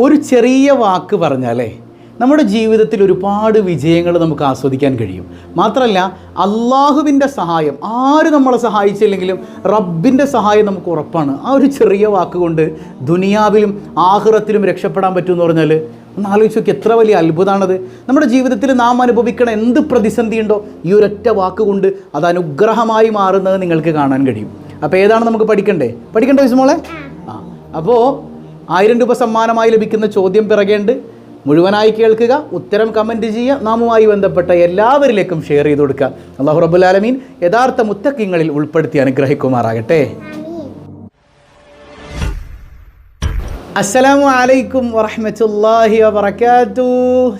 ഒരു ചെറിയ വാക്ക് പറഞ്ഞാലേ നമ്മുടെ ജീവിതത്തിൽ ഒരുപാട് വിജയങ്ങൾ നമുക്ക് ആസ്വദിക്കാൻ കഴിയും. മാത്രമല്ല അള്ളാഹുവിന്റെ സഹായം ആര് നമ്മളെ സഹായിച്ചില്ലെങ്കിലും റബ്ബിന്റെ സഹായം നമുക്ക് ഉറപ്പാണ്. ആ ഒരു ചെറിയ വാക്ക് കൊണ്ട് ദുനിയാവിലും ആഹ്റത്തിലും രക്ഷപ്പെടാൻ പറ്റുമെന്ന് പറഞ്ഞാൽ ഒന്ന് ആലോചിച്ച് നോക്കി എത്ര വലിയ അത്ഭുതമാണത് നമ്മുടെ ജീവിതത്തിൽ നാം അനുഭവിക്കണ എന്ത് പ്രതിസന്ധിയുണ്ടോ ഈ ഒരൊറ്റ വാക്കുകൊണ്ട് അത് അനുഗ്രഹമായി മാറുന്നത് നിങ്ങൾക്ക് കാണാൻ കഴിയും. അപ്പോൾ ഏതാണ് നമുക്ക് പഠിക്കണ്ടേ? പഠിക്കണ്ടേ വിസ്മോളെ ആ അപ്പോൾ ആയിരം രൂപ സമ്മാനമായി ലഭിക്കുന്ന ചോദ്യം പിറകേണ്ട് മുഴുവനായി കേൾക്കുക ഉത്തരം കമന്റ് ചെയ്യുക. നാമുമായി ബന്ധപ്പെട്ട എല്ലാവരിലേക്കും ഷെയർ ചെയ്ത് കൊടുക്കുക. അള്ളാഹു റബുലാലമീൻ യഥാർത്ഥ മുത്തക്കിങ്ങളിൽ ഉൾപ്പെടുത്തി അനുഗ്രഹിക്കുമാറാകട്ടെ. അസ്സലാമു അലൈക്കും വറഹമത്തല്ലാഹി വബറകാത്തു.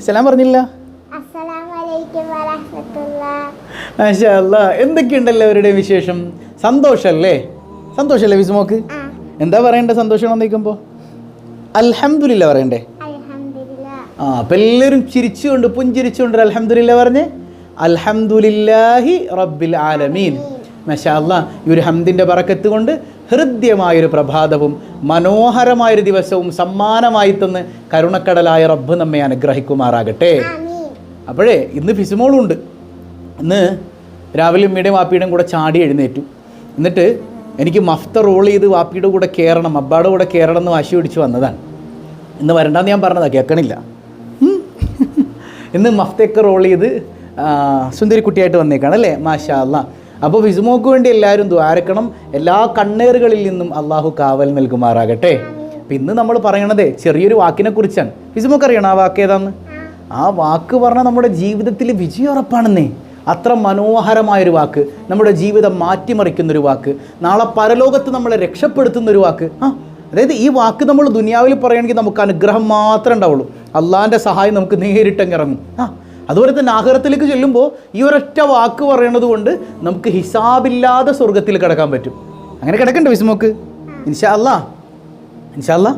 സലാം പറഞ്ഞില്ല? എന്തൊക്കെയുണ്ട് എല്ലാവരുടെയും വിശേഷം? സന്തോഷല്ലേ? സന്തോഷല്ലേ വിസ്മോക്ക്? എന്താ പറയണ്ടേ സന്തോഷം വന്നിരിക്കുമ്പോൾ അൽഹംദുലില്ല പറയണ്ടേ? ആ അപ്പം എല്ലാവരും ചിരിച്ചുകൊണ്ട് പുഞ്ചിരിച്ചുകൊണ്ട് അൽഹംദുലില്ല പറഞ്ഞ്? അൽഹംദുലില്ലാഹി റബ്ബിൽ ആലമീൻ. മഷാല്ല ഈ ഒരു ഹംദിന്റെ പറക്കത്ത് കൊണ്ട് ഹൃദ്യമായൊരു പ്രഭാതവും മനോഹരമായൊരു ദിവസവും സമ്മാനമായി തന്ന് കരുണക്കടലായ റബ്ബ് നമ്മെ അനുഗ്രഹിക്കുമാറാകട്ടെ. അപ്പോഴേ ഇന്ന് ഫിസുമോളുണ്ട് ഉണ്ട്. ഇന്ന് രാവിലെ ഉമ്മയുടെയും വാപ്പിയുടെയും കൂടെ ചാടി എഴുന്നേറ്റു. എന്നിട്ട് എനിക്ക് മഫ്ത റോൾ ചെയ്ത് വാപ്പിയുടെ കൂടെ കയറണം അബ്ബാടെ കൂടെ കയറണം എന്ന് വാശി പിടിച്ച് വന്നതാണ്. ഇന്ന് വരണ്ടെന്ന് ഞാൻ പറഞ്ഞതാ കേൾക്കണില്ല. ഇന്ന് മഫ്തയൊക്കെ റോൾ ചെയ്ത് സുന്ദരിക്കുട്ടിയായിട്ട് വന്നേക്കാണ് അല്ലേ? മാഷാ അല്ലാ അപ്പോൾ വിസുമോക്ക് വേണ്ടി എല്ലാവരും ദ്വാരക്കണം എല്ലാ കണ്ണേറുകളിൽ നിന്നും അള്ളാഹു കാവൽ നൽകുമാറാകട്ടെ. അപ്പം ഇന്ന് നമ്മൾ പറയണതേ ചെറിയൊരു വാക്കിനെ കുറിച്ചാണ്. വിസുമോക്ക് അറിയണം ആ വാക്ക് ഏതാന്ന്? ആ വാക്ക് പറഞ്ഞാൽ നമ്മുടെ ജീവിതത്തിൽ വിജയം ഉറപ്പാണെന്നേ. അത്ര മനോഹരമായൊരു വാക്ക് നമ്മുടെ ജീവിതം മാറ്റിമറിക്കുന്നൊരു വാക്ക് നാളെ പരലോകത്ത് നമ്മളെ രക്ഷപ്പെടുത്തുന്ന ഒരു വാക്ക്. ആ അതായത് ഈ വാക്ക് നമ്മൾ ദുനിയാവിൽ പറയുകയാണെങ്കിൽ നമുക്ക് അനുഗ്രഹം മാത്രമേ ഉണ്ടാവുള്ളൂ. അള്ളാഹിന്റെ സഹായം നമുക്ക് നേരിട്ടങ്ങ് ഇറങ്ങും. ആ അതുപോലെ തന്നെ ആഹാരത്തിലേക്ക് ചെല്ലുമ്പോൾ ഈ ഒരൊറ്റ വാക്ക് പറയണത് കൊണ്ട് നമുക്ക് ഹിസാബില്ലാതെ സ്വർഗത്തിൽ കിടക്കാൻ പറ്റും. അങ്ങനെ കിടക്കണ്ടേ വിസ്മോക്ക്? ഇൻഷാ അല്ലാ ഇൻഷാ അല്ലാ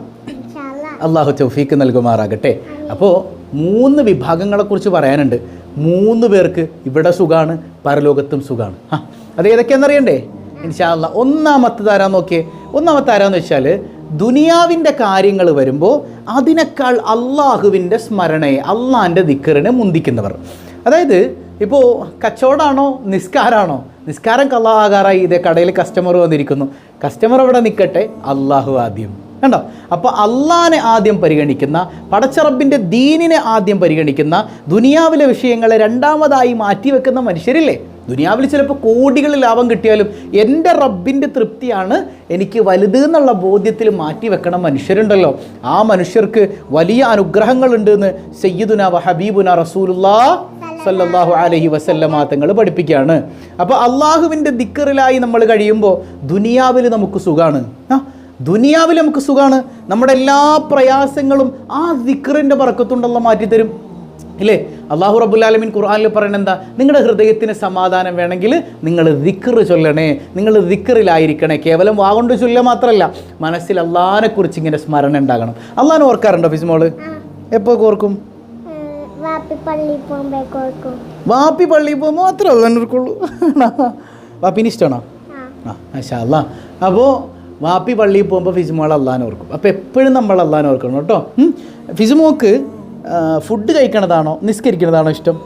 അള്ളാഹു ചൗഫീക്ക് നൽകുമാറാകട്ടെ. അപ്പോൾ മൂന്ന് വിഭാഗങ്ങളെക്കുറിച്ച് പറയാനുണ്ട്. മൂന്ന് പേർക്ക് ഇവിടെ സുഖമാണ് പരലോകത്തും സുഖമാണ് ആ അത് ഏതൊക്കെയാണെന്നറിയണ്ടേ ഇൻഷാ അല്ലാ ഒന്നാമത്തെ താരാ നോക്കിയേ? ഒന്നാമത്തെ ആരാന്ന് വെച്ചാൽ ദുനിയാവിന്റെ കാര്യങ്ങൾ വരുമ്പോൾ അതിനേക്കാൾ അള്ളാഹുവിന്റെ സ്മരണയെ അള്ളാഹിന്റെ ദിക്കറിനെ മുന്തിക്കുന്നവർ. അതായത് ഇപ്പോൾ കച്ചവടമാണോ നിസ്കാരമാണോ നിസ്കാരം കള്ളാകാറായി ഇതേ കടയിൽ കസ്റ്റമർ വന്നിരിക്കുന്നു. കസ്റ്റമർ അവിടെ നിൽക്കട്ടെ അള്ളാഹു ആദ്യം. കണ്ടോ? അപ്പോൾ അള്ളാനെ ആദ്യം പരിഗണിക്കുന്ന പടച്ചറബിന്റെ ദീനിനെ ആദ്യം പരിഗണിക്കുന്ന ദുനിയാവിലെ വിഷയങ്ങളെ രണ്ടാമതായി മാറ്റിവെക്കുന്ന മനുഷ്യരില്ലേ? ദുനിയാവിൽ ചിലപ്പോൾ കോടികൾ ലാഭം കിട്ടിയാലും എന്റെ റബ്ബിന്റെ തൃപ്തിയാണ് എനിക്ക് വലുത് എന്നുള്ള ബോധ്യത്തിൽ മാറ്റി വെക്കണം മനുഷ്യരുണ്ടല്ലോ. ആ മനുഷ്യർക്ക് വലിയ അനുഗ്രഹങ്ങളുണ്ട് എന്ന് സയ്യിദുന വ ഹബീബുന റസൂലുല്ലാ സല്ലല്ലാഹു അലൈഹി വസല്ലമാങ്ങൾ പഠിപ്പിക്കുകയാണ്. അപ്പോൾ അള്ളാഹുവിന്റെ ദിക്കറിലായി നമ്മൾ കഴിയുമ്പോൾ ദുനിയാവിൽ നമുക്ക് സുഖമാണ് ആ ദുനിയാവിൽ നമുക്ക് സുഖമാണ് നമ്മുടെ എല്ലാ പ്രയാസങ്ങളും ആ ദിക്കറിന്റെ പറക്കത്തുണ്ടല്ലോ മാറ്റിത്തരും. ഇല്ലേ? അള്ളാഹു റബുലാലമിൻ ഖുർആാനിൽ പറയണ എന്താ നിങ്ങളുടെ ഹൃദയത്തിന് സമാധാനം വേണമെങ്കിൽ നിങ്ങൾ ദിക്കറ് ചൊല്ലണേ. നിങ്ങൾ ദിക്കറിലായിരിക്കണേ കേവലം വാഗൊണ്ട് ചൊല്ലുക മാത്രമല്ല മനസ്സിൽ അള്ളഹാനെ കുറിച്ച് ഇങ്ങനെ സ്മരണ ഉണ്ടാകണം. അള്ളഹാൻ ഓർക്കാറുണ്ടോ ഫിസ്മോൾ എപ്പോൾ ഓർക്കും? വാപ്പി പള്ളിയിൽ പോകുമ്പോൾ മാത്രമേ ഓർക്കുള്ളൂ വാപ്പിന് ഇഷ്ടമാണോ? ആ. ആ മാഷാ അല്ലാ അപ്പോൾ വാപ്പി പള്ളിയിൽ പോകുമ്പോൾ ഫിസുമോൾ അള്ളാൻ ഓർക്കും. അപ്പോൾ എപ്പോഴും നമ്മൾ അള്ളാൻ ഓർക്കണം കേട്ടോ. ഫിസുമോക്ക് ഫുഡ് കഴിക്കണതാണോ? നിസ്കരിക്കണതാണോ ഇഷ്ടം?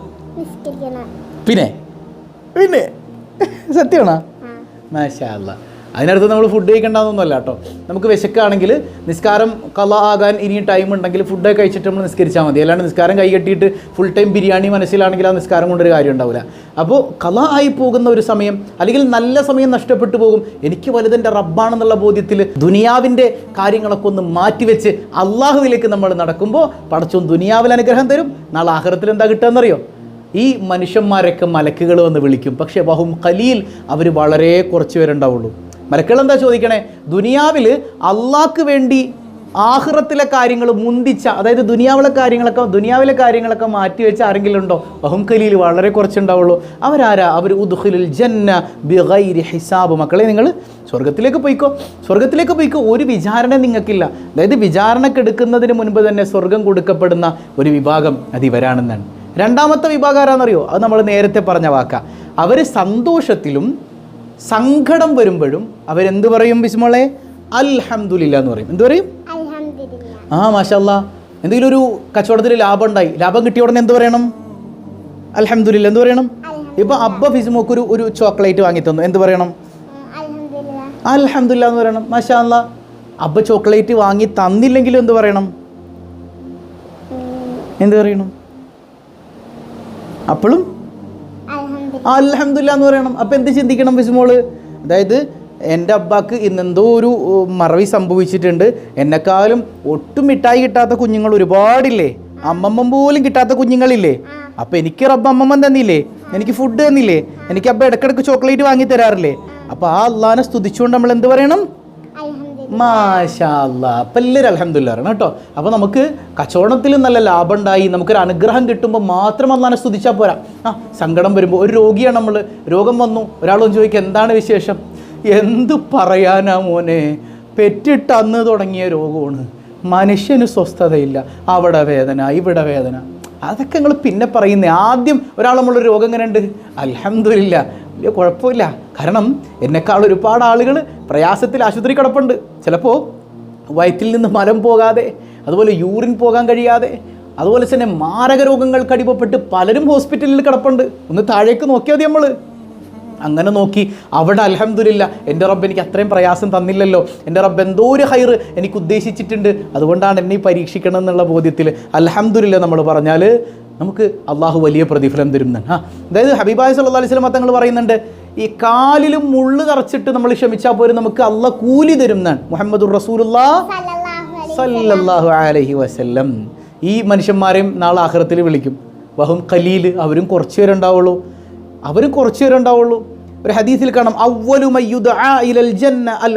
പിന്നെ? പിന്നെ? സത്യമാണോ? മാഷാ അല്ലാ അതിനടുത്ത് നമ്മൾ ഫുഡ് കഴിക്കേണ്ടതൊന്നുമല്ല കേട്ടോ. നമുക്ക് വിശക്കാണെങ്കിൽ നിസ്കാരം കല ആകാൻ ഇനി ടൈം ഉണ്ടെങ്കിൽ ഫുഡ് കഴിച്ചിട്ട് നമ്മൾ നിസ്കരിച്ചാൽ മതി. അല്ലാണ്ട് നിസ്കാരം കൈ കെട്ടിയിട്ട് ഫുൾ ടൈം ബിരിയാണി മനസ്സിലാണെങ്കിൽ ആ നിസ്കാരം കൊണ്ടൊരു കാര്യം ഉണ്ടാവില്ല അപ്പോൾ കല ആയി പോകുന്ന ഒരു സമയം അല്ലെങ്കിൽ നല്ല സമയം നഷ്ടപ്പെട്ടു പോകും. എനിക്ക് വലുതെന്റെ റബ്ബാണെന്നുള്ള ബോധ്യത്തിൽ ദുനിയാവിന്റെ കാര്യങ്ങളൊക്കെ ഒന്ന് മാറ്റിവെച്ച് അള്ളാഹുവിലേക്ക് നമ്മൾ നടക്കുമ്പോൾ പടച്ചും ദുനിയാവിൽ അനുഗ്രഹം തരും. നാളെ ആഹ്റത്തിൽ എന്താ കിട്ടുകയെന്നറിയോ? ഈ മനുഷ്യന്മാരൊക്കെ മലക്കുകൾ വന്ന് വിളിക്കും. പക്ഷേ ബഹും ഖലീൽ അവർ വളരെ കുറച്ച് പേരുണ്ടാവുള്ളൂ. മലക്കുകൾ എന്താ ചോദിക്കണേ? ദുനിയാവിൽ അള്ളാഹ്ക്ക് വേണ്ടി ആഹ്റത്തിലെ കാര്യങ്ങൾ മുന്തിച്ച അതായത് ദുനിയാവിലെ കാര്യങ്ങളൊക്കെ ദുനിയാവിലെ കാര്യങ്ങളൊക്കെ മാറ്റി വെച്ച ആരെങ്കിലും ഉണ്ടോ? ബഹുംഖലിയിൽ വളരെ കുറച്ചുണ്ടാവുള്ളൂ. അവരാരാ? അവർ ഉദ്ഖുലുൽ ജന്ന ബിഗൈരി ഹിസാബ്. മക്കളെ നിങ്ങൾ സ്വർഗത്തിലേക്ക് പോയിക്കോ. സ്വർഗത്തിലേക്ക് പോയിക്കോ. ഒരു വിചാരണ നിങ്ങൾക്കില്ല. അതായത് വിചാരണക്കെടുക്കുന്നതിന് മുൻപ് തന്നെ സ്വർഗം കൊടുക്കപ്പെടുന്ന ഒരു വിഭാഗം അത് ഇവരാണെന്നാണ് രണ്ടാമത്തെ വിഭാഗം ആരാന്നറിയോ? അത് നമ്മൾ നേരത്തെ പറഞ്ഞ വാക്ക. അവർ സന്തോഷത്തിലും സങ്കടം വരുമ്പോഴും അവരെന്ത് പറയും ബിസ്മോളെ? അൽഹംദുലില്ല എന്ന് പറയും. എന്ത് പറയും? അൽഹംദുലില്ലാ. ആ മാഷല്ല. എന്തെങ്കിലും ഒരു കച്ചവടത്തിൽ ലാഭം ഉണ്ടായി ലാഭം കിട്ടിയ ഉടനെ എന്ത് പറയണം? അലഹമില്ല എന്ത് പറയണം? ഇപ്പൊ അബ്ബ ഫിസ്മോക്ക് ഒരു ഒരു ചോക്ലേറ്റ് വാങ്ങി തന്നു. എന്ത് പറയണം? അൽഹംദുലില്ല. എന്ന് പറയണം. മാഷല്ല. അബ്ബ ചോക്ലേറ്റ് വാങ്ങി തന്നില്ലെങ്കിലും എന്ത് പറയണം? എന്ത് പറയണം? അപ്പോഴും അലഹമില്ല എന്ന് പറയണം. അപ്പം എന്ത് ചിന്തിക്കണം വിശുമോൾ അതായത് എന്റെ അബ്ബാക്ക് ഇന്നെന്തോ ഒരു മറവി സംഭവിച്ചിട്ടുണ്ട്. എന്നെക്കാളും ഒട്ടും മിഠായി കിട്ടാത്ത കുഞ്ഞുങ്ങൾ ഒരുപാടില്ലേ? അമ്മമ്മ പോലും കിട്ടാത്ത കുഞ്ഞുങ്ങളില്ലേ? അപ്പം എനിക്ക് റബ്ബ് അമ്മമ്മ തന്നില്ലേ? എനിക്ക് ഫുഡ് തന്നില്ലേ? എനിക്ക് അബ്ബ ഇടക്കിടക്ക് ചോക്ലേറ്റ് വാങ്ങി തരാറില്ലേ? അപ്പോൾ ആ അള്ളാനെ സ്തുതിച്ചുകൊണ്ട് നമ്മൾ എന്ത് പറയണം? അലഹമില്ല മാഷാ അല്ലാ അപ്പം എല്ലാവരും അലഹമില്ല കേട്ടോ. അപ്പോൾ നമുക്ക് കച്ചവടത്തിൽ നല്ല ലാഭം ഉണ്ടായി നമുക്കൊരു അനുഗ്രഹം കിട്ടുമ്പോൾ മാത്രം അല്ലാനെ സ്തുതിച്ചാൽ പോരാ. ആ സങ്കടം വരുമ്പോൾ ഒരു രോഗിയാണ് നമ്മൾ രോഗം വന്നു. ഒരാളൊന്ന് ചോദിക്കുക എന്താണ് വിശേഷം? എന്ത് പറയാനാ മോനെ? പെറ്റിട്ട് അന്ന് തുടങ്ങിയ രോഗമാണ്. മനുഷ്യന് സ്വസ്ഥതയില്ല. അവിടെ വേദന ഇവിടെ വേദന. അതൊക്കെ നിങ്ങൾ പിന്നെ പറയുന്നേ. ആദ്യം ഒരാൾ നമ്മളൊരു രോഗം എങ്ങനെ ഉണ്ട് അലഹമില്ല വലിയ കുഴപ്പമില്ല. കാരണം എന്നെക്കാൾ ഒരുപാട് ആളുകൾ പ്രയാസത്തിൽ ആശുപത്രി കിടപ്പുണ്ട്. ചിലപ്പോൾ വയറ്റിൽ നിന്ന് മലം പോകാതെ അതുപോലെ യൂറിൻ പോകാൻ കഴിയാതെ അതുപോലെ തന്നെ മാരക രോഗങ്ങൾക്ക് അടിമപ്പെട്ട് പലരും ഹോസ്പിറ്റലിൽ കിടപ്പുണ്ട്. ഒന്ന് താഴേക്ക് നോക്കിയാൽ മതി നമ്മൾ അങ്ങനെ നോക്കി അവിടെ അലഹമില്ല എന്റെ റബ്ബ് എനിക്ക് അത്രയും പ്രയാസം തന്നില്ലല്ലോ. എന്റെ റബ്ബ് എന്തോ ഒരു ഹൈറ് എനിക്ക് ഉദ്ദേശിച്ചിട്ടുണ്ട്. അതുകൊണ്ടാണ് എന്നെ പരീക്ഷിക്കണം എന്നുള്ള ബോധ്യത്തിൽ അലഹമില്ല നമ്മൾ പറഞ്ഞാൽ നമുക്ക് അള്ളാഹു വലിയ പ്രതിഫലം തരുന്നുണ്ട്. ആ അതായത് ഹബീബായ് സല്ലാ അലൈഹി സ്വലം തങ്ങൾ പറയുന്നുണ്ട് ഈ കാലിലും മുള്ളു തറച്ചിട്ട് നമ്മൾ ക്ഷമിച്ചാൽ പോലും നമുക്ക് അല്ല കൂലി തരുന്നതാണ്. മുഹമ്മദുർ റസൂലുല്ലാ സല്ലല്ലാഹു അലൈഹി വസല്ലം. ഈ മനുഷ്യന്മാരെയും നാളെ ആഹ്റത്തിൽ വിളിക്കും. വഹും ഖലീൽ അവരും കുറച്ച് പേരുണ്ടാവുള്ളൂ അവരും കുറച്ച് പേരുണ്ടാവുള്ളൂ ഒരു ഹദീസിൽ കാണാം ജന്ന അൽ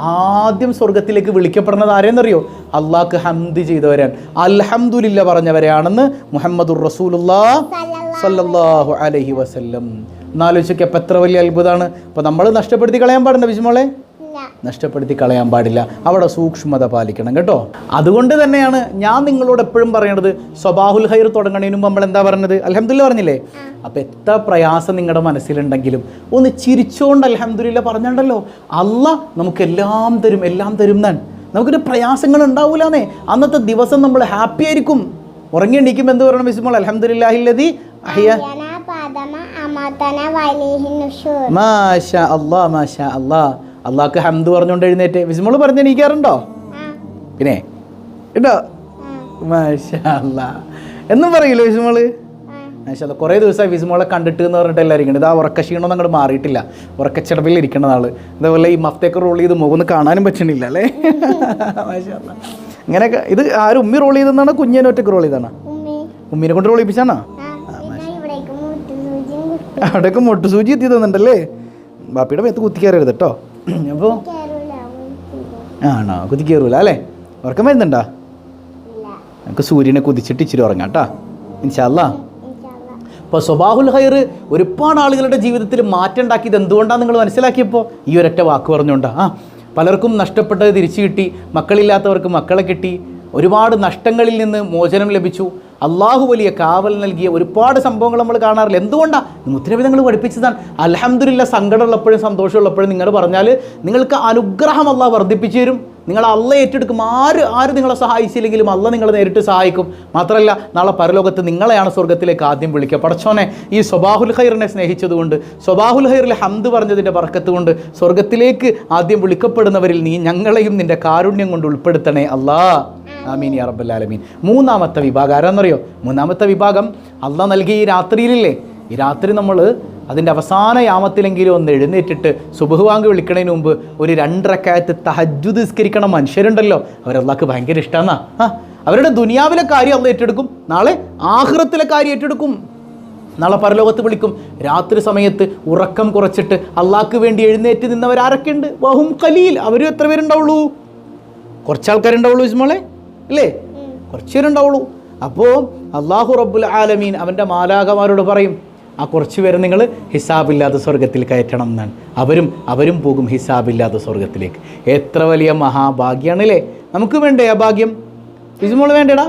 ആദ്യം സ്വർഗത്തിലേക്ക് വിളിക്കപ്പെടുന്നത് ആരെന്നറിയോ അള്ളാഹ്ക്ക് ഹംദ് ചെയ്തവരാണ്. അൽഹംദുലില്ല പറഞ്ഞവരെയാണെന്ന് മുഹമ്മദുർ റസൂലുല്ലാ സല്ലല്ലാഹു അലൈഹി വസല്ലം. എന്നാലോചിച്ചൊക്കെ അപ്പം എത്ര വലിയ അത്ഭുതമാണ്. അപ്പോൾ നമ്മൾ നഷ്ടപ്പെടുത്തി കളയാൻ പാടുന്ന വിജുമോളെ നഷ്ടപ്പെടുത്തി കളയാൻ പാടില്ല. അവിടെ സൂക്ഷ്മത പാലിക്കണം കേട്ടോ. അതുകൊണ്ട് തന്നെയാണ് ഞാൻ നിങ്ങളോട് എപ്പോഴും പറയണത് സ്വബാഹുൽ ഹൈർ തുടങ്ങണതിന് മുമ്പ് നമ്മൾ എന്താ പറഞ്ഞത്? അലഹമ്മദില്ല പറഞ്ഞില്ലേ? അപ്പം എത്ര പ്രയാസം നിങ്ങളുടെ മനസ്സിലുണ്ടെങ്കിലും ഒന്ന് ചിരിച്ചുകൊണ്ട് അലഹമ്മദില്ല പറഞ്ഞുണ്ടല്ലോ. അല്ല നമുക്ക് എല്ലാം തരും എല്ലാം തരും എന്നാണ് നമുക്കൊരു പ്രയാസങ്ങൾ ഉണ്ടാവൂലെന്നേ. അന്നത്തെ ദിവസം നമ്മൾ ഹാപ്പി ആയിരിക്കും. ഉറങ്ങി എണീക്കുമ്പോൾ എന്ത് പറയണം വിസ്മോൾ അലഹമ്മദില്ലാഹില്ലതി അഹിയ. മാഷാ അല്ലാ മാഷാ അല്ലാ. അള്ളാഹ്ക്ക് ഹംദ് പറഞ്ഞുകൊണ്ട് എഴുന്നേറ്റ്. വിസ്മോൾ പറഞ്ഞ് എണീക്കാറുണ്ടോ? ആ പിന്നെ കേട്ടോ എന്നും പറയില്ല വിസ്മോൾ? ആ മാഷാ അല്ലാ കുറേ ദിവസമായി വിസ്മോളെ കണ്ടിട്ട് എന്ന് പറഞ്ഞിട്ട് എല്ലാവരും ഇരിക്കുന്നത് ആ ഉറക്ക ക്ഷീണമൊന്നും അങ്ങോട്ട് മാറിയിട്ടില്ല. ഉറക്കച്ചടവിൽ ഇരിക്കുന്ന ആൾ. അതേപോലെ ഈ മഫ്തേക്ക് റോൾ ചെയ്ത് മുഖം കാണാനും പറ്റണില്ല അല്ലേ? മാഷാ അല്ലാ ഇങ്ങനെയൊക്കെ ഇത് ആരും ഉമ്മി റോൾ ചെയ്തെന്നാണ് കുഞ്ഞേനെ ഒറ്റയ്ക്ക് റോൾ ചെയ്താണ് ഉമ്മി. ഉമ്മീനെ കൊണ്ട് റോൾ ചെയ്യിപ്പിച്ചാണോ? അവിടെയൊക്കെ മുട്ടുസൂചി എത്തി തന്നിട്ടുണ്ടല്ലേ ബാപ്പിയുടെ മേത്ത് കുത്തിക്കയറരുത് കേട്ടോ അപ്പോൾ ആണോ? കുത്തി കയറൂല അല്ലേ? ഉറക്കം വരുന്നുണ്ടോ? നമുക്ക് സൂര്യനെ കുതിച്ചിട്ട് ഇച്ചിരി ഉറങ്ങാം കേട്ടോ. ഇൻഷാല്ലാ ഇൻഷാല്ലാ ഇപ്പോൾ സ്വബാഹുൽ ഹൈർ ഒരുപാട് ആളുകളുടെ ജീവിതത്തിൽ മാറ്റം ഉണ്ടാക്കിയത് എന്തുകൊണ്ടാണ് നിങ്ങൾ മനസ്സിലാക്കിയപ്പോൾ ഈ ഒരൊറ്റ വാക്ക് പറഞ്ഞുകൊണ്ടാ. ആ പലർക്കും നഷ്ടപ്പെട്ടത് തിരിച്ചു കിട്ടി. മക്കളില്ലാത്തവർക്ക് മക്കളെ കിട്ടി. ഒരുപാട് നഷ്ടങ്ങളിൽ നിന്ന് മോചനം ലഭിച്ചു. അള്ളാഹു വലിയ കാവൽ നൽകിയ ഒരുപാട് സംഭവങ്ങൾ നമ്മൾ കാണാറില്ല. എന്തുകൊണ്ടാണ് മുത്തനബി നിങ്ങൾ പഠിപ്പിച്ചതാണ്. അലഹമ്മദില്ല സങ്കടമുള്ളപ്പോഴും സന്തോഷമുള്ളപ്പോഴും നിങ്ങൾ പറഞ്ഞാൽ നിങ്ങൾക്ക് അനുഗ്രഹം അള്ളാഹ് വർദ്ധിപ്പിച്ചു തരും. നിങ്ങൾ അള്ള ഏറ്റെടുക്കും. ആര് ആര് നിങ്ങളെ സഹായിച്ചില്ലെങ്കിലും അള്ള നിങ്ങളെ നേരിട്ട് സഹായിക്കും. മാത്രമല്ല നാളെ പരലോകത്ത് നിങ്ങളെയാണ് സ്വർഗത്തിലേക്ക് ആദ്യം വിളിക്കുക. പടച്ചോനെ ഈ സ്വബാഹുൽ ഖൈറിനെ സ്നേഹിച്ചതുകൊണ്ട് സ്വബാഹുൽ ഖൈറിലെ ഹംദ് പറഞ്ഞതിന്റെ പറക്കത്ത് കൊണ്ട് സ്വർഗത്തിലേക്ക് ആദ്യം വിളിക്കപ്പെടുന്നവരിൽ നീ ഞങ്ങളെയും നിന്റെ കാരുണ്യം കൊണ്ട് ഉൾപ്പെടുത്തണേ അല്ലാ ആമീൻ യാ റബ്ബൽ ആലമീൻ. മൂന്നാമത്തെ വിഭാഗം ആരാന്നറിയോ? മൂന്നാമത്തെ വിഭാഗം അള്ള നൽകിയ ഈ രാത്രിയിലില്ലേ? ഈ രാത്രി നമ്മൾ അതിന്റെ അവസാന യാമത്തിലെങ്കിലും ഒന്ന് എഴുന്നേറ്റിട്ട് സുബഹുവാങ്ക് വിളിക്കണതിന് മുമ്പ് ഒരു രണ്ടരക്കായത്ത് തഹജു നിസ്കരിക്കണ മനുഷ്യരുണ്ടല്ലോ. അവരല്ലാക്ക് ഭയങ്കര ഇഷ്ടമാണ് ആ അവരുടെ ദുനിയാവിലെ കാര്യം അള്ള ഏറ്റെടുക്കും. നാളെ ആഹ്റത്തിലെ കാര്യം ഏറ്റെടുക്കും. നാളെ പരലോകത്ത് വിളിക്കും. രാത്രി സമയത്ത് ഉറക്കം കുറച്ചിട്ട് അള്ളാഹ്ക്ക് വേണ്ടി എഴുന്നേറ്റ് നിന്നവരാരൊക്കെയുണ്ട്? വഹും കലീൽ അവരും എത്ര പേരുണ്ടാവുള്ളൂ? കുറച്ച് ആൾക്കാരുണ്ടാവുള്ളൂ ഇസ്മോളെ? അല്ലേ? കുറച്ച് പേരുണ്ടാവുള്ളൂ അപ്പോൾ അള്ളാഹു റബ്ബുൽ ആലമീൻ അവന്റെ മാലാകമാരോട് പറയും ആ കുറച്ച് പേരെ നിങ്ങൾ ഹിസാബില്ലാത്ത സ്വർഗത്തിൽ കയറ്റണം എന്നാണ്. അവരും അവരും പോകും ഹിസാബില്ലാത്ത സ്വർഗത്തിലേക്ക് എത്ര വലിയ മഹാഭാഗ്യാണല്ലേ? നമുക്ക് വേണ്ടേ ആ ഭാഗ്യം? ഇസ്മോൾ വേണ്ടേടാ?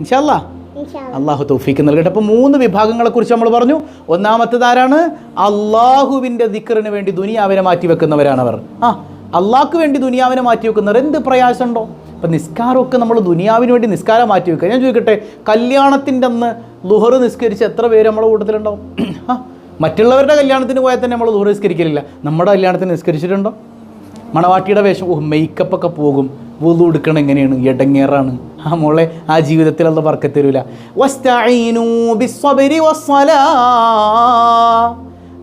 ഇൻഷാല്ലാ ഇൻഷാല്ലാ അള്ളാഹു തൗഫീക്ക് നൽകട്ടെ. അപ്പോൾ മൂന്ന് വിഭാഗങ്ങളെക്കുറിച്ച് നമ്മൾ പറഞ്ഞു. ഒന്നാമത്തേത് ആരാണ്? അള്ളാഹുവിന്റെ ദിക്കറിന് വേണ്ടി ദുനിയാവിനെ മാറ്റി വെക്കുന്നവരാണ് അവർ ആ അള്ളാഹ്ക്ക് വേണ്ടി ദുനിയാവിനെ മാറ്റി വെക്കുന്നവർ എന്ത് പ്രയാസമുണ്ടോ? അപ്പം നിസ്കാരമൊക്കെ നമ്മൾ ദുനിയാവിന് വേണ്ടി നിസ്കാരം മാറ്റി വെക്കുക. ഞാൻ ചോദിക്കട്ടെ കല്യാണത്തിന്റെ അന്ന് ലുഹർ നിസ്കരിച്ച് എത്ര പേര് നമ്മുടെ കൂട്ടത്തിലുണ്ടാവും? മറ്റുള്ളവരുടെ കല്യാണത്തിന് പോയാൽ തന്നെ നമ്മൾ ലുഹർ നിസ്കരിക്കലില്ല. നമ്മുടെ കല്യാണത്തിന് നിസ്കരിച്ചിട്ടുണ്ടോ? മണവാട്ടിയുടെ വേഷം ഓ മേക്കപ്പ് ഒക്കെ പോകും. വുളു എടുക്കണം എങ്ങനെയാണ്? എടങ്ങേറാണ്. ആ മോളെ ആ ജീവിതത്തിലുള്ള അത് പറക്കത്ത് തരൂല.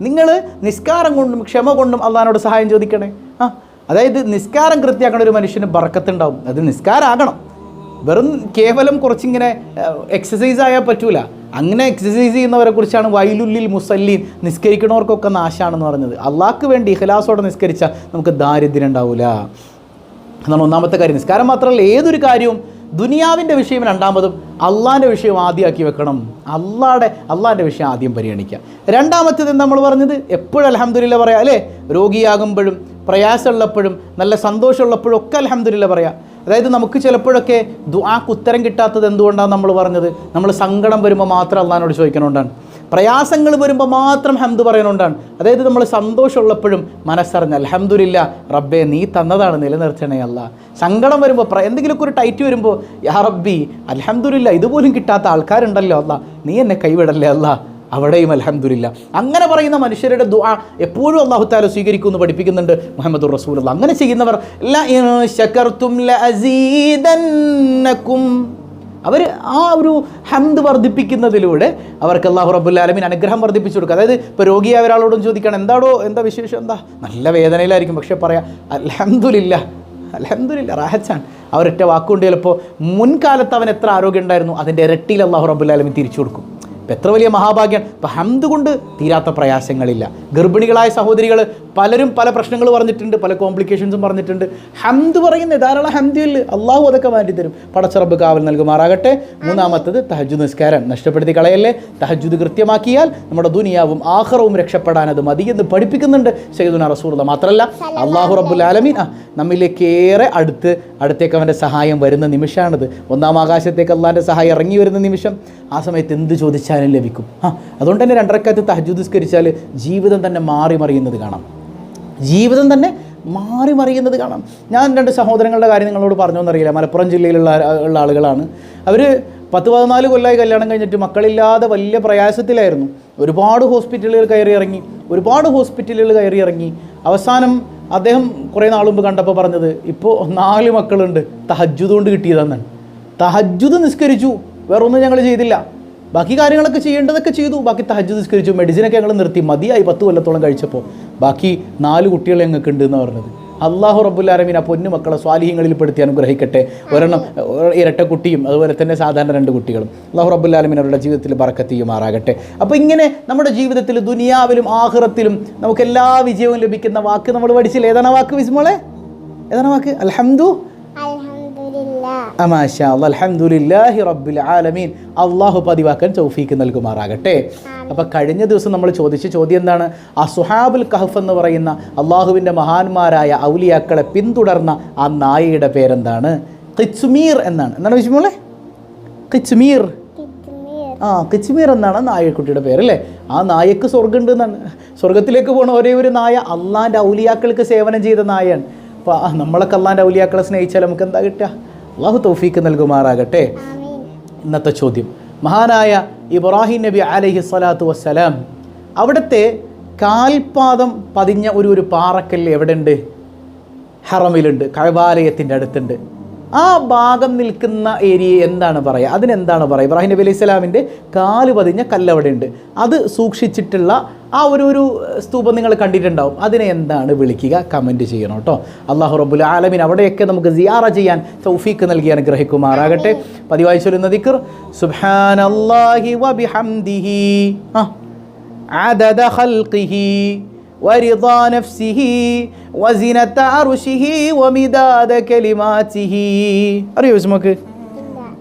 നിങ്ങൾ നിസ്കാരം കൊണ്ടും ക്ഷമ കൊണ്ടും അള്ളഹാനോട് സഹായം ചോദിക്കണേ. ആ അതായത് നിസ്കാരം കൃത്യമാക്കണ ഒരു മനുഷ്യന് ബറക്കത്തുണ്ടാവും അത് നിസ്കാരാകണം. വെറും കേവലം കുറച്ചിങ്ങനെ എക്സസൈസ് ആയാൽ പറ്റൂല. അങ്ങനെ എക്സസൈസ് ചെയ്യുന്നവരെ കുറിച്ചാണ് വൈലുല്ലിൽ മുസല്ലീൻ നിസ്കരിക്കണവർക്കൊക്കെ നാശാണെന്ന് പറഞ്ഞത്. അള്ളാഹ്ക്ക് വേണ്ടി ഇഖലാസോടെ നിസ്കരിച്ചാൽ നമുക്ക് ദാരിദ്ര്യം ഉണ്ടാവില്ല എന്നാണ് ഒന്നാമത്തെ കാര്യം. നിസ്കാരം മാത്രമല്ല ഏതൊരു കാര്യവും ദുനിയാവിന്റെ വിഷയം രണ്ടാമതും അള്ളാന്റെ വിഷയം ആദ്യമാക്കി വെക്കണം. അള്ളാടെ അള്ളാന്റെ വിഷയം ആദ്യം പരിഗണിക്കുക. രണ്ടാമത്തേത് നമ്മൾ പറഞ്ഞത് എപ്പോഴും അലഹമ്മദില്ല പറയാം അല്ലേ? രോഗിയാകുമ്പോഴും പ്രയാസമുള്ളപ്പോഴും നല്ല സന്തോഷമുള്ളപ്പോഴും ഒക്കെ അലഹമ്മദില്ല പറയാം. അതായത് നമുക്ക് ചിലപ്പോഴൊക്കെ ദുആക്ക് ഉത്തരം കിട്ടാത്തത് എന്തുകൊണ്ടാണ് നമ്മൾ പറഞ്ഞത്? നമ്മൾ സങ്കടം വരുമ്പോൾ മാത്രം അള്ളഹാനോട് ചോദിക്കണോണ്ടാണ്. പ്രയാസങ്ങൾ വരുമ്പോൾ മാത്രം ഹംദ് പറയണോണ്ടാണ്. അതായത് നമ്മൾ സന്തോഷമുള്ളപ്പോഴും മനസ്സറിഞ്ഞ് അൽഹംദുലില്ല റബ്ബെ നീ തന്നതാണ് നിലനിർത്തണേ അല്ല. സങ്കടം വരുമ്പോൾ പ്ര- എന്തെങ്കിലുമൊക്കെ ഒരു ടൈറ്റ് വരുമ്പോൾ യാ റബ്ബി അൽഹംദുലില്ല ഇതുപോലും കിട്ടാത്ത ആൾക്കാരുണ്ടല്ലോ അല്ല. നീ എന്നെ കൈവിടല്ലേ അല്ല. അവിടെയും അലഹമില്ല അങ്ങനെ പറയുന്ന മനുഷ്യരുടെ ദുആ എപ്പോഴും അള്ളാഹു താല സ്വീകരിക്കുമെന്ന് പഠിപ്പിക്കുന്നുണ്ട് മുഹമ്മദ് റസൂൽ അങ്ങനെ ചെയ്യുന്നവർ അവർ ആ ഒരു ഹംദ് വർദ്ധിപ്പിക്കുന്നതിലൂടെ അവർക്ക് അള്ളാഹു റബ്ബുല്ലാലമീൻ അനുഗ്രഹം വർദ്ധിപ്പിച്ചു കൊടുക്കുക അതായത് ഇപ്പോൾ രോഗിയായ ഒരാളോടും ചോദിക്കണം എന്താടോ എന്താ വിശേഷം? എന്താ? നല്ല വേദനയിലായിരിക്കും. പക്ഷേ പറയാം അൽഹംദുലില്ല അൽഹംദുലില്ല. റാഹച്ചാൻ അവരൊറ്റ വാക്കുകൊണ്ട് ചിലപ്പോൾ മുൻകാലത്ത് അവൻ എത്ര ആരോഗ്യം ഉണ്ടായിരുന്നു അതിന്റെ ഇരട്ടിയിൽ അള്ളാഹു റബ്ബുല്ലാലമീൻ തിരിച്ചു കൊടുക്കും. ഇപ്പം എത്ര വലിയ മഹാഭാഗ്യം? ഇപ്പം ഹംദ് കൊണ്ട് തീരാത്ത പ്രയാസങ്ങളില്ല. ഗർഭിണികളായ സഹോദരികൾ പലരും പല പ്രശ്നങ്ങൾ പറഞ്ഞിട്ടുണ്ട് പല കോംപ്ലിക്കേഷൻസും പറഞ്ഞിട്ടുണ്ട്. ഹംദ് പറയുന്ന ധാരാളം ഹന്തിയിൽ അള്ളാഹു അതൊക്കെ മാറ്റി തരും. പടച്ചറബ് കാവൽ നൽകുമാറാകട്ടെ. മൂന്നാമത്തത് തഹജു നിസ്കാരം. നഷ്ടപ്പെടുത്തി കളയല്ലേ? തഹജുദ് കൃത്യമാക്കിയാൽ നമ്മുടെ ദുനിയാവും ആഹ്റവും രക്ഷപ്പെടാൻ അത് മതി എന്ന് പഠിപ്പിക്കുന്നുണ്ട് സൈദുന റസൂർദ മാത്രമല്ല അള്ളാഹു റബ്ബുൽ ആലമീൻ ആ നമ്മിലേക്കേറെ അടുത്ത് അടുത്തേക്ക് അവന്റെ സഹായം വരുന്ന നിമിഷമാണിത് ഒന്നാം ആകാശത്തേക്ക് അള്ളാന്റെ സഹായം ഇറങ്ങി വരുന്ന നിമിഷം. ആ സമയത്ത് എന്ത് ചോദിച്ചാലും ലഭിക്കും. ആ അതുകൊണ്ട് തന്നെ രണ്ടരക്കാലത്ത് തഹജുദ് നിസ്കരിച്ചാൽ ജീവിതം തന്നെ മാറി മറിയുന്നത് കാണാം. ജീവിതം തന്നെ മാറി മറിയുന്നത് കാണാം. ഞാൻ രണ്ട് സഹോദരങ്ങളുടെ കാര്യം നിങ്ങളോട് പറഞ്ഞോന്നറിയില്ല മലപ്പുറം ജില്ലയിലുള്ള ഉള്ള ആളുകളാണ്. അവർ പത്ത് പതിനാല് കൊല്ലമായി കല്യാണം കഴിഞ്ഞിട്ട് മക്കളില്ലാതെ വലിയ പ്രയാസത്തിലായിരുന്നു. ഒരുപാട് ഹോസ്പിറ്റലുകൾ കയറി ഇറങ്ങി ഒരുപാട് ഹോസ്പിറ്റലുകൾ കയറി ഇറങ്ങി. അവസാനം അദ്ദേഹം കുറേ നാൾ മുമ്പ് കണ്ടപ്പോൾ പറഞ്ഞത് ഇപ്പോൾ നാല് മക്കളുണ്ട്. തഹജ്ജുദ് കൊണ്ട് കിട്ടിയതെന്നാണ് തഹജ്ജുദ് നിസ്കരിച്ചു. വേറൊന്നും ഞങ്ങൾ ചെയ്തില്ല. ബാക്കി കാര്യങ്ങളൊക്കെ ചെയ്യേണ്ടതൊക്കെ ചെയ്തു. ബാക്കി തഹജ് നിസ്കരിച്ചു. മെഡിസിനൊക്കെ ഞങ്ങൾ നിർത്തി. മതിയായി. പത്ത് കൊല്ലത്തോളം കഴിച്ചപ്പോൾ. ബാക്കി നാല് കുട്ടികളെ ഞങ്ങൾക്ക് ഉണ്ട് എന്ന് പറഞ്ഞത്. അള്ളാഹു റബ്ബുല്ലാരമീൻ ആ പൊന്നു മക്കളെ സ്വാലിഹ്യങ്ങളിൽ പെടുത്തി അനുഗ്രഹിക്കട്ടെ. ഒരെണ്ണം ഇരട്ട കുട്ടിയും അതുപോലെ തന്നെ സാധാരണ രണ്ട് കുട്ടികളും. അള്ളാഹു റബ്ബുല്ലാലമീൻ അവരുടെ ജീവിതത്തിൽ പറക്കത്തിയുമാറാകട്ടെ അപ്പോൾ ഇങ്ങനെ നമ്മുടെ ജീവിതത്തിൽ ദുനിയാവിലും ആഹ്റത്തിലും നമുക്ക് എല്ലാ വിജയവും ലഭിക്കുന്ന വാക്ക് നമ്മൾ പഠിച്ചില്ല? ഏതാണ് വാക്ക് വിസ്മോളെ ഏതാണ് വാക്ക്? അൽഹംദുലില്ലാ അമാഷാ റബ്ബിൽ ആലമീൻ. അള്ളാഹു പതിവാക്കാൻ തൗഫീക്ക് നൽകുമാറാകട്ടെ. അപ്പോൾ കഴിഞ്ഞ ദിവസം നമ്മൾ ചോദിച്ച ചോദ്യം എന്താണ്? ആ സുഹാബുൽ കഹഫ് എന്ന് പറയുന്ന അള്ളാഹുവിന്റെ മഹാന്മാരായ ഔലിയാക്കളെ പിന്തുടർന്ന ആ നായയുടെ പേരെന്താണ്? കിച്ച്മീർ എന്നാണ്. എന്താണ് വിഷമോളെ കിച്ച്മീർ. ആ കിച്ച്മീർ എന്നാണ് നായക്കുട്ടിയുടെ പേര് അല്ലേ? ആ നായക്ക് സ്വർഗമുണ്ട് എന്നാണ്. സ്വർഗത്തിലേക്ക് പോണ ഒരേ ഒരു നായ അള്ളാന്റെ ഔലിയാക്കൾക്ക് സേവനം ചെയ്ത നായയാണ് അപ്പോൾ നമ്മളൊക്കെ അള്ളാന്റെ ഔലിയാക്കളെ സ്നേഹിച്ചാൽ നമുക്ക് എന്താ കിട്ടുക? അള്ളാഹു തൗഫീക്ക് നൽകുമാറാകട്ടെ. ഇന്നത്തെ ചോദ്യം. മഹാനായ ഇബ്രാഹിം നബി അലഹി സ്വലാത്തു വസ്സലാം അവിടുത്തെ കാൽപാദം പതിഞ്ഞ ഒരു ഒരു പാറക്കല്ല് എവിടെയുണ്ട്? ഹറമിലുണ്ട് കഴബാലയത്തിന്റെ അടുത്തുണ്ട്. ആ ഭാഗം നിൽക്കുന്ന ഏരിയ എന്താണ് പറയുക അതിനെന്താണ് പറയുക ഇബ്രാഹിം നബി അലൈഹി സ്വലാമിൻ്റെ കാല് പതിഞ്ഞ കല്ലവിടെയുണ്ട് അത് സൂക്ഷിച്ചിട്ടുള്ള ആ ഒരു ഒരു സ്തൂപം നിങ്ങൾ കണ്ടിട്ടുണ്ടാവും അതിനെ എന്താണ് വിളിക്കുക കമൻറ്റ് ചെയ്യണം കേട്ടോ അള്ളാഹു റബ്ബുൽ ആലമീൻ അവിടെയൊക്കെ നമുക്ക് സിയാറ ചെയ്യാൻ തൗഫീക്ക് നൽകി അനുഗ്രഹിക്കുമാറാകട്ടെ പതിവായി ചൊല്ലുന്ന ദിക്ർ സുബ്ഹാനല്ലാഹി വബിഹംദിഹി ആ عدد خلقه ورضا نفسه وزنة عرشه ومداد كلماته അറിയോ اسمك ഇല്ല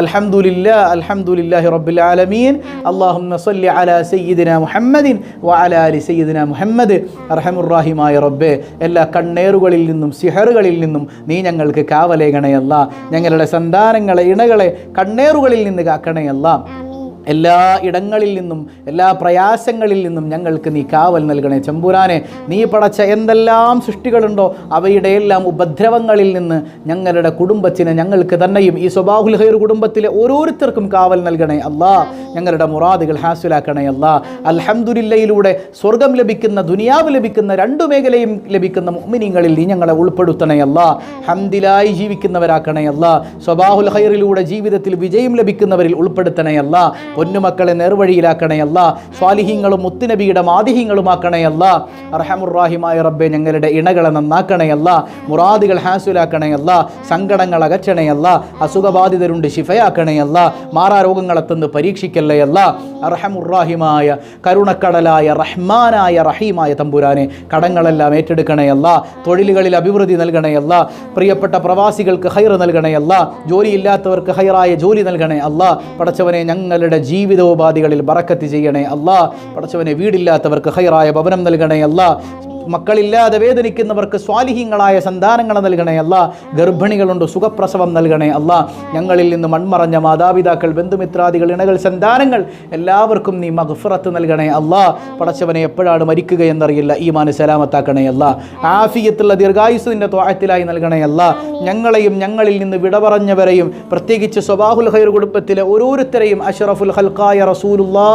അൽഹംദുലില്ലാ അൽഹംദുലില്ലാഹി റബ്ബിൽ ആലമീൻ. അല്ലാഹുമ്മ സ്വല്ലി അലാ സയ്യിദിന മുഹമ്മദിൻ വഅലാ അലി സയ്യിദിന മുഹമ്മദ്. അർഹമുറാഹിമായ റബ്ബേ എല്ലാ കണ്ണേറുകളിൽ നിന്നും സിഹറുകളിൽ നിന്നും നീ ഞങ്ങൾക്ക് കാവലേകണയല്ല. ഞങ്ങളുടെ സന്താനങ്ങളെ ഇണകളെ കണ്ണേറുകളിൽ നിന്ന് കാക്കണയല്ല. എല്ലാ ഇടങ്ങളിൽ നിന്നും എല്ലാ പ്രയാസങ്ങളിൽ നിന്നും ഞങ്ങൾക്ക് നീ കാവൽ നൽകണേ. ചെമ്പുരാനെ നീ പടച്ച എന്തെല്ലാം സൃഷ്ടികളുണ്ടോ അവയുടെ എല്ലാം ഉപദ്രവങ്ങളിൽ നിന്ന് ഞങ്ങളുടെ കുടുംബത്തിന് ഞങ്ങൾക്ക് തന്നെയും ഈ സ്വബാഹുൽ ഹൈർ കുടുംബത്തിലെ ഓരോരുത്തർക്കും കാവൽ നൽകണേ അല്ലാ. ഞങ്ങളുടെ മുറാദുകൾ ഹാസുലാക്കണേ അല്ലാ. അൽഹംദുലില്ലയിലൂടെ സ്വർഗം ലഭിക്കുന്ന ദുനിയാവ് ലഭിക്കുന്ന രണ്ടു മേഖലയും ലഭിക്കുന്ന മുഅ്മിനീങ്ങളിൽ നീ ഞങ്ങളെ ഉൾപ്പെടുത്തണേ അല്ലാ. ഹംദിലായി ജീവിക്കുന്നവരാക്കണേ അല്ലാ. സ്വബാഹുൽ ഹൈറിലൂടെ ജീവിതത്തിൽ വിജയം ലഭിക്കുന്നവരിൽ ഉൾപ്പെടുത്തണേ അല്ലാ. പൊന്നുമക്കളെ നേർവഴിയിലാക്കണയല്ല സ്വാലിഹീങ്ങളും മുത്തുനബിയുടെ മാതിഹീങ്ങളുമാക്കണയല്ല അർഹമുറാഹിമായ റബ്ബെ ഞങ്ങളുടെ ഇണകളെ നന്നാക്കണയല്ല മുറാദികൾ ഹാസുലാക്കണയല്ല സങ്കടങ്ങൾ അകറ്റണയല്ല അസുഖബാധിതരുണ്ട് ശിഫയാക്കണയല്ല മാറാരോഗങ്ങളെ തന്ന് പരീക്ഷിക്കല്ലയല്ല അർഹമുറാഹിമായ കരുണക്കടലായ റഹ്മാനായ റഹീമായ തമ്പുരാനെ കടങ്ങളെല്ലാം ഏറ്റെടുക്കണയല്ല തൊഴിലുകളിൽ അഭിവൃദ്ധി നൽകണയല്ല പ്രിയപ്പെട്ട പ്രവാസികൾക്ക് ഹൈർ നൽകണയല്ല ജോലിയില്ലാത്തവർക്ക് ഹൈറായ ജോലി നൽകണേ അല്ല. പടച്ചവനെ ഞങ്ങളുടെ ജീവിതോപാധികളിൽ ബറക്കത്ത് ചെയ്യണേ അല്ലാ. പടച്ചവനെ വീടില്ലാത്തവർക്ക് ഹൈറായ ഭവനം നൽകണേ അല്ലാ. മക്കളില്ലാതെ വേദനിക്കുന്നവർക്ക് സ്വാലിഹീങ്ങളായ സന്താനങ്ങൾ നൽകണേ അല്ല. ഗർഭിണികളുണ്ട് സുഖപ്രസവം നൽകണേ അല്ല. ഞങ്ങളിൽ നിന്ന് മൺമറഞ്ഞ മാതാപിതാക്കൾ ബന്ധുമിത്രാദികൾ ഇണകൾ സന്താനങ്ങൾ എല്ലാവർക്കും നീ മഹ്ഫറത്ത് നൽകണേ അല്ല. പടച്ചവനെ എപ്പോഴാണ് മരിക്കുക എന്നറിയില്ല. ഈ മാന് സലാമത്താക്കണേ അല്ല. ആഫിയത്തുള്ള ദീർഘായുസിന്റെ ത്വാഴത്തിലായി നൽകണേ അല്ല. ഞങ്ങളെയും ഞങ്ങളിൽ നിന്ന് വിട പറഞ്ഞവരെയും പ്രത്യേകിച്ച് സ്വബാഹുൽ ഹൈർ കുടുംബത്തിലെ ഓരോരുത്തരെയും അഷറഫുൽ ഹൽക്കായ റസൂലുല്ലാ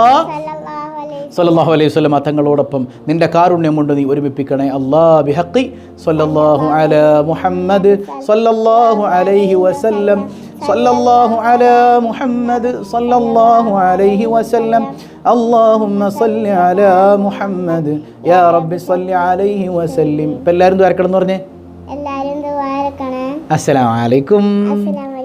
സല്ലല്ലാഹു അലൈഹി സല്ലല്ലാഹു അലൈഹി വസല്ലം തങ്ങളോടൊപ്പം നിന്റെ കാരുണ്യം കൊണ്ട് നീ ഒരുമിപ്പിക്കണേ അല്ലാ ബിഹഖി സല്ലല്ലാഹു അലാ മുഹമ്മദ് സല്ലല്ലാഹു അലൈഹി വസല്ലം സല്ലല്ലാഹു അലാ മുഹമ്മദ് സല്ലല്ലാഹു അലൈഹി വസല്ലം اللهم صل على മുഹമ്മദ് യാ റബ്ബി صل عليه وسلم ഇപ്പം എല്ലാവരും ദ്വാരക്കണം എന്ന് പറഞ്ഞേ എല്ലാരും ദുആ ഇറക്കണേ അസ്സലാമു അലൈക്കും അസ്സലാമു